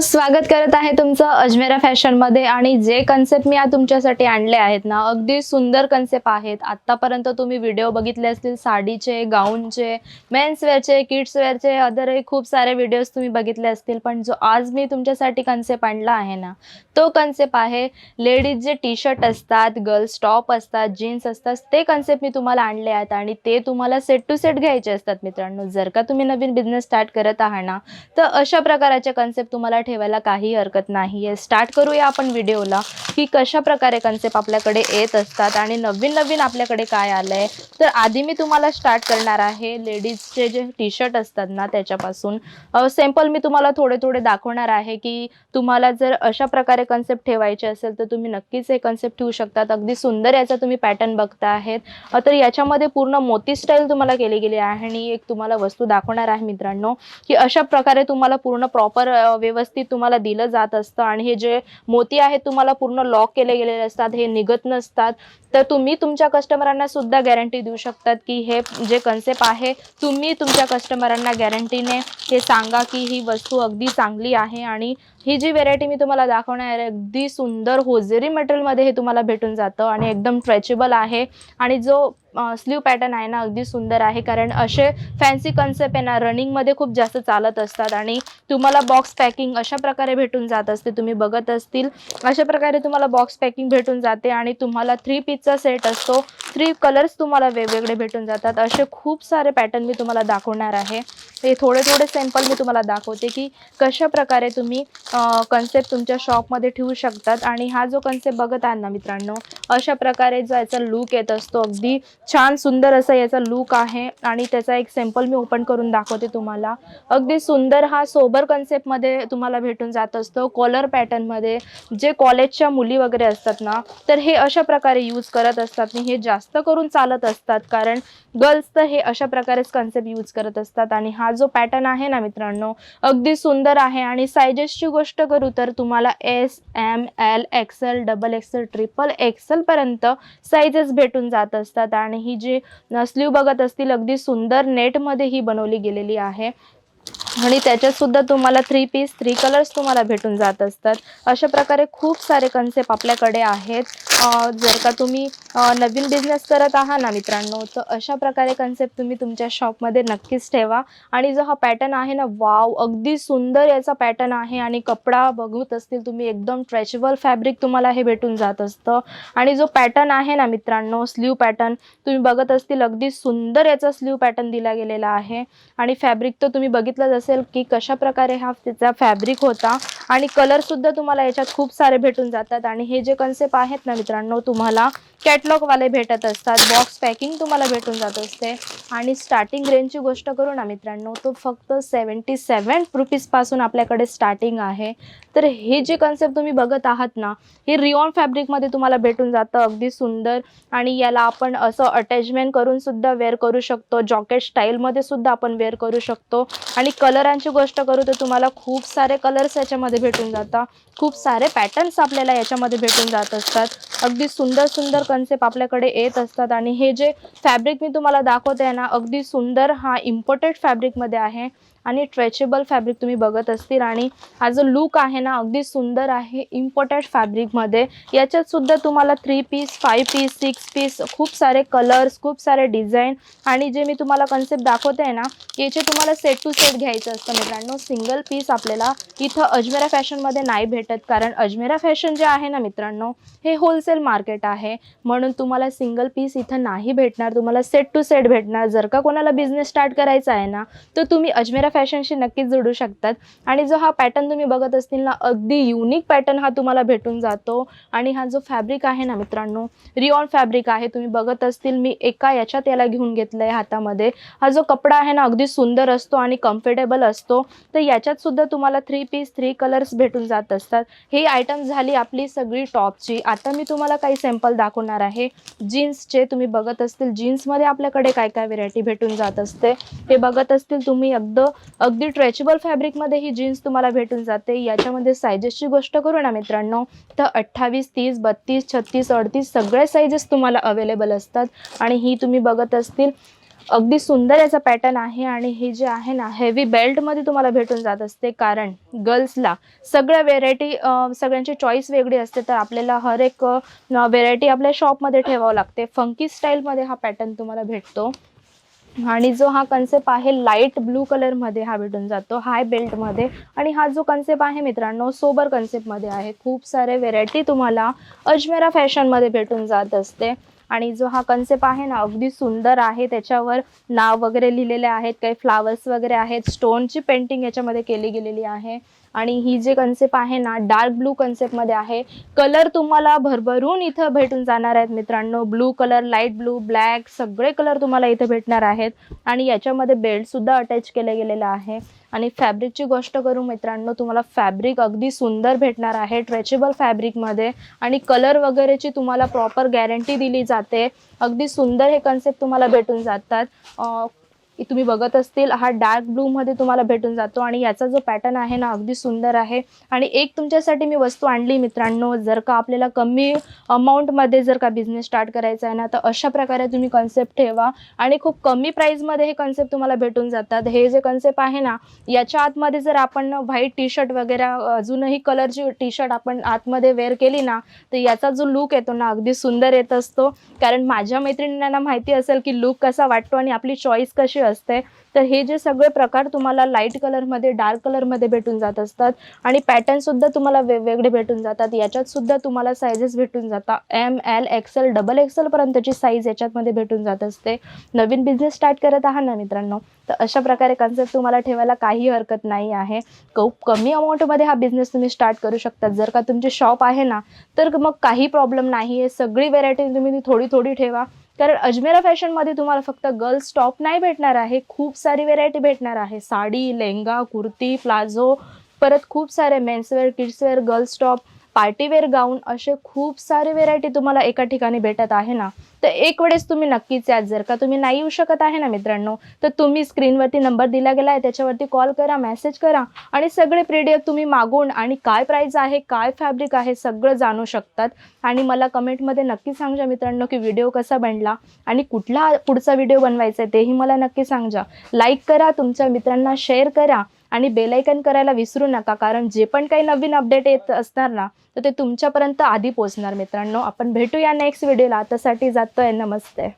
स्वागत करत आहे तुमचं अजमेरा फॅशनमध्ये आणि जे कन्सेप्ट मी आज तुमच्यासाठी आणले आहेत ना अगदी सुंदर कन्सेप्ट आहेत. आत्तापर्यंत तुम्ही व्हिडिओ बघितले असतील साडीचे गाऊनचे मेन्स वेअरचे किड्स वेअरचे अदरही खूप सारे व्हिडिओज तुम्ही बघितले असतील. पण जो आज मी तुमच्यासाठी कन्सेप्ट आणला आहे ना तो कन्सेप्ट आहे लेडीज जे टी शर्ट असतात गर्ल्स टॉप असतात जीन्स असतात ते कन्सेप्ट मी तुम्हाला आणले आहेत आणि ते तुम्हाला सेट टू सेट घ्यायचे असतात मित्रांनो. जर का तुम्ही नवीन बिझनेस स्टार्ट करत आहात ना तर अशा प्रकारचे कन्सेप्ट तुम्हाला ठेवायला काही हरकत नाही आहे स्टार्ट करूया आपण व्हिडिओला की कशा प्रकारे कन्सेप्ट आपल्याकडे येत असतात आणि नवीन नवीन आपल्याकडे काय आलं आहे तर आधी मी तुम्हाला स्टार्ट करणार आहे. लेडीजचे जे टी शर्ट असतात ना त्याच्यापासून. सिंपल मी तुम्हाला थोडे थोडे दाखवणार आहे की तुम्हाला जर अशा प्रकारे कन्सेप्ट ठेवायचे असेल तर तुम्ही नक्कीच हे कन्सेप्ट ठेवू शकतात. अगदी सुंदर याचा तुम्ही पॅटर्न बघता आहेत तर याच्यामध्ये पूर्ण मोती स्टाईल तुम्हाला केली गेली आहे. आणि एक तुम्हाला वस्तू दाखवणार आहे मित्रांनो की अशा प्रकारे तुम्हाला पूर्ण प्रॉपर व्यवस्थित तुम्हाला दिलं जात असतं आणि हे जे मोती आहेत तुम्हाला पूर्ण लॉक केले गेलेले असतात हे निघत नसतात तर तुम्ही तुमच्या कस्टमरांना सुद्धा गॅरंटी देऊ शकतात की हे जे कन्सेप्ट आहे तुम्ही तुमच्या कस्टमरांना गॅरंटीने हे सांगा की ही वस्तू अगदी चांगली आहे आणि ही जी व्हेरायटी मी तुम्हाला दाखवणार आहे अगदी सुंदर होजेरी मटेरियलमध्ये हे तुम्हाला भेटून जातं आणि एकदम स्ट्रेचेबल आहे आणि जो स्लीव पॅटर्न आहे ना अगदी सुंदर आहे. कारण असे फॅन्सी कन्सेप्ट आहे ना रनिंगमध्ये खूप जास्त चालत असतात. आणि तुम्हाला बॉक्स पॅकिंग अशा प्रकारे भेटून जात असते. तुम्ही बघत असतील अशा प्रकारे तुम्हाला बॉक्स पॅकिंग भेटून जाते. आणि तुम्हाला थ्री पीसचा सेट असतो. थ्री कलर्स तुम्हाला वेगवेगळे भेटून जातात. असे खूप सारे पॅटर्न मी तुम्हाला दाखवणार आहे. हे थोडे थोडे सॅम्पल मी तुम्हाला दाखवते की कशा प्रकारे तुम्ही कन्सेप्ट तुमच्या शॉपमध्ये ठेवू शकतात. आणि हा जो कन्सेप्ट बघत आहे ना मित्रांनो अशा प्रकारे जो याचा लुक येत असतो अगदी छान सुंदर असा याचा लुक आहे आणि त्याचा एक सॅम्पल मी ओपन करून दाखवते तुम्हाला. अगदी सुंदर हा सोबर कन्सेप्टमध्ये तुम्हाला भेटून जात असतो. कॉलर पॅटर्नमध्ये जे कॉलेजच्या मुली वगैरे असतात ना तर हे अशा प्रकारे यूज करत असतात हे जास्त करून चालत असतात. कारण गर्ल्स तर हे अशा प्रकारेच कन्सेप्ट यूज करत असतात आणि हा जो पॅटर्न आहे ना मित्रांनो अगदी सुंदर आहे. आणि सायजेसची गोष्ट करू तर तुम्हाला S M L XL double XL triple XL पर्यंत भेटून जात असतात आणि ही जी स्लीव बघत असतील अगदी सुंदर नेटमध्ये ही बनवली गेलेली आहे. आणि त्याच्यातसुद्धा तुम्हाला थ्री पीस थ्री कलर्स तुम्हाला भेटून जात असतात. अशा प्रकारे खूप सारे कन्सेप्ट आपल्याकडे आहेत. जर का तुम्ही नवीन बिझनेस करत आहात ना मित्रांनो तर अशा प्रकारे कन्सेप्ट तुम्ही तुमच्या शॉपमध्ये नक्कीच ठेवा. आणि जो हा पॅटर्न आहे ना वाव अगदी सुंदर याचा पॅटर्न आहे आणि कपडा बघत असतील तुम्ही एकदम ट्रेचेबल फॅब्रिक तुम्हाला हे भेटून जात असतं. आणि जो पॅटर्न आहे ना मित्रांनो स्लीव पॅटर्न तुम्ही बघत असतील अगदी सुंदर याचा स्लीव पॅटर्न दिला गेलेला आहे. आणि फॅब्रिक तर तुम्ही बघितलंच असेल की कशा प्रकारे हा त्याचा फॅब्रिक होता. आणि कलरसुद्धा तुम्हाला याच्यात खूप सारे भेटून जातात. आणि हे जे कन्सेप्ट आहेत ना मित्रांनो तुम्हाला कॅट वाले भेटत असतात. बॉक्स पॅकिंग तुम्हाला भेटून जात असते. आणि स्टार्टिंग रेंजची गोष्ट करू ना मित्रांनो तो फक्त सेवन्टी सेवन रुपीजपासून आपल्याकडे स्टार्टिंग आहे. तर हे जे कन्सेप्ट तुम्ही बघत आहात ना हे रिओन फॅब्रिकमध्ये तुम्हाला भेटून जातं. अगदी सुंदर आणि याला आपण असं अटॅचमेंट करून सुद्धा वेअर करू शकतो. जॉकेट स्टाईलमध्ये सुद्धा आपण वेअर करू शकतो. आणि कलरांची गोष्ट करू तर तुम्हाला खूप सारे कलर्स याच्यामध्ये भेटून जातात खूप सारे पॅटर्न्स आपल्याला याच्यामध्ये भेटून जात असतात. अगदी सुंदर सुंदर कन्सेप्ट आपल्याकडे येत असतात. आणि हे जे फॅब्रिक मी तुम्हाला दाखवते ना अगदी सुंदर हा इम्पोर्टेड फॅब्रिकमध्ये आहे. आणि स्ट्रेचेबल फॅब्रिक तुम्ही बघत असतील. आणि हा जो लुक आहे ना अगदी सुंदर आहे इम्पॉर्टंट फॅब्रिकमध्ये याच्यात सुद्धा तुम्हाला three piece five piece six piece खूप सारे कलर्स खूप सारे डिझाईन आणि जे मी तुम्हाला कन्सेप्ट दाखवते आहे ना याचे तुम्हाला सेट टू सेट घ्यायचं असतं मित्रांनो. सिंगल पीस आपल्याला इथं अजमेरा फॅशनमध्ये नाही भेटत. कारण अजमेरा फॅशन जे आहे ना मित्रांनो हे होलसेल मार्केट आहे. म्हणून तुम्हाला सिंगल पीस इथं नाही भेटणार. तुम्हाला सेट टू सेट भेटणार. जर का कोणाला बिझनेस स्टार्ट करायचा आहे ना तर तुम्ही अजमेरा फॅशनशी नक्कीच जोडू शकतात. आणि जो हा पॅटर्न तुम्ही बघत असतील ना अगदी युनिक पॅटर्न हा तुम्हाला भेटून जातो. आणि हा जो फॅब्रिक आहे ना मित्रांनो रिऑन फॅब्रिक आहे तुम्ही बघत असतील मी एका याच्यात याला घेऊन घेतलं आहे हातामध्ये. हा जो कपडा आहे ना अगदी सुंदर असतो आणि कम्फर्टेबल असतो. तर याच्यात सुद्धा तुम्हाला थ्री पीस थ्री कलर्स भेटून जात असतात. ही आयटम झाली आपली सगळी टॉपची आता मी तुम्हाला काही सॅम्पल दाखवणार आहे. जीन्सचे तुम्ही बघत असतील जीन्समध्ये आपल्याकडे काय काय व्हेरायटी भेटून जात असते. हे बघत असतील तुम्ही अगदी अगदी ट्रेचेबल फॅब्रिकमध्ये ही जीन्स तुम्हाला भेटून जाते. याच्यामध्ये सायजेसची गोष्ट करू ना मित्रांनो तर अठ्ठावीस तीस बत्तीस छत्तीस अडतीस सगळे साईजेस तुम्हाला अवेलेबल असतात. आणि ही तुम्ही बघत असतील अगदी सुंदर याचा पॅटर्न आहे आणि हे जे आहे ना हेवी बेल्टमध्ये तुम्हाला भेटून जात असते. कारण गर्ल्सला सगळ्या व्हेरायटी सगळ्यांची चॉईस वेगळी असते. तर आपल्याला हर एक व्हेरायटी आपल्या शॉपमध्ये ठेवावं लागते. फंकी स्टाईलमध्ये हा पॅटर्न तुम्हाला भेटतो. आणि जो हा कन्सेप्ट आहे लाइट ब्लू कलरमध्ये हा भेटून जातो हाय बेल्टमध्ये आणि हा जो कन्सेप्ट आहे मित्रांनो सोबर कन्सेप्टमध्ये आहे. खूप सारे व्हेरायटी तुम्हाला अजमेरा फॅशनमध्ये भेटून जात असते. आणि जो हा कन्सेप्ट आहे ना अगदी सुंदर आहे. त्याच्यावर नाव वगैरे लिहिलेले आहेत. काही फ्लावर्स वगैरे आहेत. स्टोनची पेंटिंग याच्यामध्ये केली गेलेली आहे. आणि ही जे कन्सेप्ट आहे ना डार्क ब्लू कन्सेप्टमध्ये आहे. कलर तुम्हाला भरभरून इथं भेटून जाणार आहेत मित्रांनो. Blue colour light blue black सगळे कलर तुम्हाला इथं भेटणार आहेत. आणि याच्यामध्ये बेल्टसुद्धा अटॅच केले गेलेलं आहे. आणि फॅब्रिकची गोष्ट करू मित्रांनो तुम्हाला फॅब्रिक अगदी सुंदर भेटणार आहे ट्रेचेबल फॅब्रिकमध्ये आणि कलर वगैरेची तुम्हाला प्रॉपर गॅरंटी दिली जाते. अगदी सुंदर हे कन्सेप्ट तुम्हाला भेटून जातात. तुम्ही बघत असतील हा डार्क ब्लूमध्ये तुम्हाला भेटून जातो आणि याचा जो पॅटर्न आहे ना अगदी सुंदर आहे. आणि एक तुमच्यासाठी मी वस्तू आणली मित्रांनो जर का आपल्याला कमी अमाऊंटमध्ये जर का बिझनेस स्टार्ट करायचा आहे ना तर अशा प्रकारे तुम्ही कन्सेप्ट ठेवा. आणि खूप कमी प्राईजमध्ये हे कन्सेप्ट तुम्हाला भेटून जातात. हे जे कन्सेप्ट आहे ना याच्या आतमध्ये जर आपण व्हाईट टी शर्ट वगैरे अजूनही कलरची टी शर्ट आपण आतमध्ये वेअर केली ना तर याचा जो लुक येतो ना अगदी सुंदर येत असतो. कारण माझ्या मैत्रिणींना माहिती असेल की लुक कसा वाटतो आणि आपली चॉईस कशी असते तर हे जे सगळे प्रकार तुम्हाला लाइट कलरमध्ये डार्क कलरमध्ये भेटून जात असतात. आणि पॅटर्न सुद्धा तुम्हाला वेगवेगळे भेटून जातात. याच्यात सुद्धा तुम्हाला सायझेस भेटून जातात M L XL double XL पर्यंतची साईज याच्यातमध्ये भेटून जात असते. नवीन बिझनेस स्टार्ट करत आहात ना मित्रांनो? तर अशा प्रकारे कन्सेप्ट तुम्हाला ठेवायला काही हरकत नाही आहे. खूप कमी अमाऊंटमध्ये हा बिझनेस तुम्ही स्टार्ट करू शकता जर का तुमची शॉप आहे ना तर मग काही प्रॉब्लेम नाही आहे सगळी व्हेरायटी तुम्ही थोडी थोडी ठेवा. कारण अजमेरा फॅशनमध्ये तुम्हाला फक्त गर्ल्स टॉप नाही भेटणार आहे खूप सारी व्हेरायटी भेटणार आहे. साडी लेहंगा कुर्ती प्लाझो परत खूप सारे menswear kidswear girls top partywear gown असे खूप सारे व्हेरायटी तुम्हाला एका ठिकाणी भेटत आहे ना तर एक वेळेस तुम्ही नक्कीच यात जर का तुम्ही नाही येऊ शकत आहे ना मित्रांनो तर तुम्ही स्क्रीनवरती नंबर दिला गेला आहे त्याच्यावरती कॉल करा मेसेज करा आणि सगळे पीडीएफ तुम्ही मागून आणि काय प्राईज आहे काय फॅब्रिक आहे सगळं जाणू शकतात. आणि मला कमेंटमध्ये नक्की सांगा मित्रांनो की व्हिडिओ कसा बनला आणि कुठला पुढचा व्हिडिओ बनवायचा आहे तेही मला नक्की सांगा लाईक करा तुमच्या मित्रांना शेअर करा आणि बेलायकन करायला विसरू नका कारण जे पण काही नवीन अपडेट येत असणार ना तर ते तुमच्यापर्यंत आधी पोचणार मित्रांनो. आपण भेटूया नेक्स्ट व्हिडिओला त्यासाठी जातोय. नमस्ते.